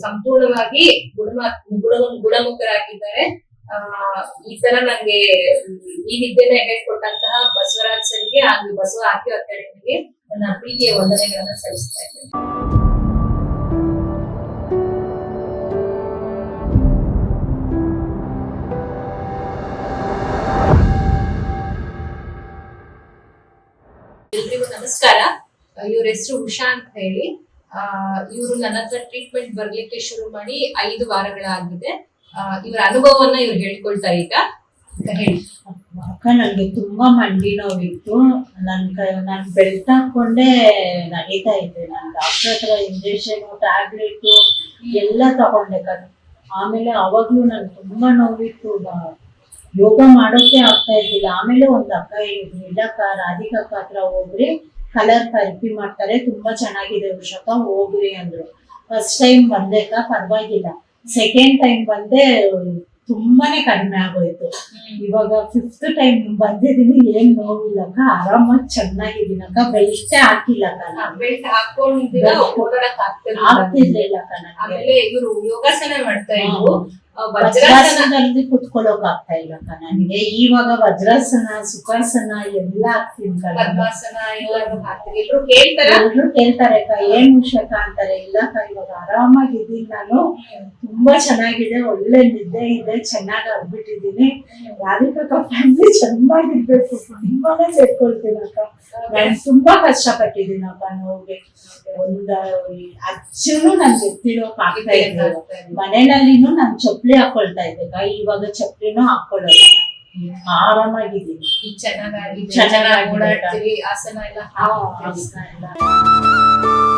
ಸಂಪೂರ್ಣವಾಗಿ ಗುಣಮ ಗುಣ ಗುಣಮುಖರಾಗಿದ್ದಾರೆ. ಆ, ಈ ತರ ನಂಗೆ, ಈ ವಿದ್ಯೆನ ಹೇಳ್ಕೊಟ್ಟಂತಹ ಬಸವರಾಜ್ ಸರ್ಗೆ ಹಾಗೂ ಬಸವ ಆರ್ತಿ ಅಕಾಡೆಮಿಗೆ ನನ್ನ ಪ್ರೀತಿಯ ವಂದನೆಗಳನ್ನ ಸಲ್ಲಿಸ್ತಾ ಇದ್ದೇನೆ. ನಮಸ್ಕಾರ. ಇವ್ರ ಹೆಸರು ಉಷಾ ಅಂತ ಹೇಳಿ. ಆ, ಇವರು ನನ್ನ ಹತ್ರ ಟ್ರೀಟ್ಮೆಂಟ್ ಬರ್ಲಿಕ್ಕೆ ಶುರು ಮಾಡಿ ಐದು ವಾರಗಳಾಗಿದೆ. ಇವರ ಅನುಭವವನ್ನ ಇವ್ರು ಹೇಳ್ಕೊಳ್ತಾರೆ ಈಗ ಹೇಳಿ. ಅಕ್ಕ ನನಗೆ ತುಂಬಾ ಮಂಡಿ ನೋವಿತ್ತು ನನ್ ಕೈ, ನಾನು ಬೆಲ್ಟ್ ಹಾಕೊಂಡೇ ನಡೀತಾ ಇದ್ದೆ. ನಾನು ಡಾಕ್ಟರ್ ಹತ್ರ ಇಂಜೆಕ್ಷನ್ ಟ್ಯಾಬ್ಲೆಟ್ ಎಲ್ಲ ತಗೊಂಡೆ ಕಣ್. ಆಮೇಲೆ ಅವಾಗ್ಲೂ ನನ್ ತುಂಬಾ ನೋವಿತ್ತು. ಯೋಗ ಮಾಡೋಕೆ ಆಗ್ತಾ ಇದ್ದಿಲ್ಲ. ಆಮೇಲೆ ಒಂದ್ ಅಕ್ಕ ಹೇಳಿದ್ರು ಇಲ್ಲಕ್ಕ ರಾಧಿಕಕ್ಕ ಹತ್ರ ಹೋಗ್ರಿ. ಕಲರ್ ಥೆರಪಿ ಮಾಡ್ತಾರೆ ತುಂಬಾ ಚೆನ್ನಾಗಿದೆ ಉಷಕ ಹೋಗ್ರಿ ಅಂದ್ರು. ಫಸ್ಟ್ ಟೈಮ್ ಬಂದೇಕ ಪರವಾಗಿಲ್ಲ. ಸೆಕೆಂಡ್ ಟೈಮ್ ಬಂದೆ ತುಂಬಾನೇ ಕಡಿಮೆ ಆಗೋಯ್ತು. ಇವಾಗ ಫಿಫ್ತ್ ಟೈಮ್ ಬಂದಿದ್ದೀನಿ ಏನ್ ನೋವಿಲ್ಲಕ್ಕ ಆರಾಮಾಗಿ ಚೆನ್ನಾಗಿದ್ದೀನಕ್ಕ ಬೆಲ್ಟೇ ಹಾಕಿಲ್ಲಕ್ಕ ನಾನು. ಬೆಲ್ಟ್ ಹಾಕೊಂಡಿದ್ದೀರಾ? ಹಾಕ್ತಿರ್ಲಿಲ್ಲ. ಆಗ್ತಿರ್ಲಿಲ್ಲ ಆಮೇಲೆ ಇವರು ಯೋಗಾಸನ ಮಾಡ್ತಾ ಇದ್ರು. ವಜ್ರಾಸನದಲ್ಲಿ ಕುತ್ಕೊಳ್ಳೋಕ್ ಆಗ್ತಾ ಇಲ್ಲ ನನಗೆ. ಇವಾಗ ವಜ್ರಾಸನ ಸುಖಾಸನ ಎಲ್ಲ ಆಗ್ತೀನಿ ಎಲ್ರು ಕೇಳ್ತಾರ? ಅಕ್ಕ. ಏನ್ ವಿಷಯಕ್ಕ ಅಂತಾರೆ? ಇಲ್ಲಕ್ಕ ಇವಾಗ ಆರಾಮಾಗಿದ್ದೀನಿ ನಾನು. ತುಂಬಾ ಚೆನ್ನಾಗಿದೆ ಒಳ್ಳೆ ನಿದ್ದೆ ಇದೆ ಚೆನ್ನಾಗಿ ಆಗ್ಬಿಟ್ಟಿದ್ದೀನಿ. ಯಾರಿಗಕ್ಕ ಫ್ಯಾಮಿಲಿ ಚೆನ್ನಾಗಿರ್ಬೇಕು ತುಂಬಾನೇ ಸೇರ್ಕೊಳ್ತೀನಕ್ಕ ನಾನು ತುಂಬಾ ಕಷ್ಟಪಟ್ಟಿದ್ದೀನಪ್ಪ ನೋವಿಗೆ. ಒಂದ ಅಚ್ಚನು ನಾನು ಎತ್ತಿಡೋಕ್ ಆಗ್ತಾ ಇಲ್ಲ ಮನೆಯಲ್ಲಿನೂ ನಾನು ಚಪ್ಪಲಿ ಹಾಕೊಳ್ತಾ ಇದ್ದೆ. ಕೈ ಇವಾಗ ಚಪ್ಪಲಿನೂ ಹಾಕೊಳ್ಳಲ್ಲ ಆರಾಮಾಗಿದ್ದೀನಿ. ಚೆನ್ನಾಗಿ. ಚೆನ್ನಾಗಿ ಆಸನ ಎಲ್ಲ ಹಾ, ಹಾಕ್ತೀರಿ ಆಸನ ಎಲ್ಲ.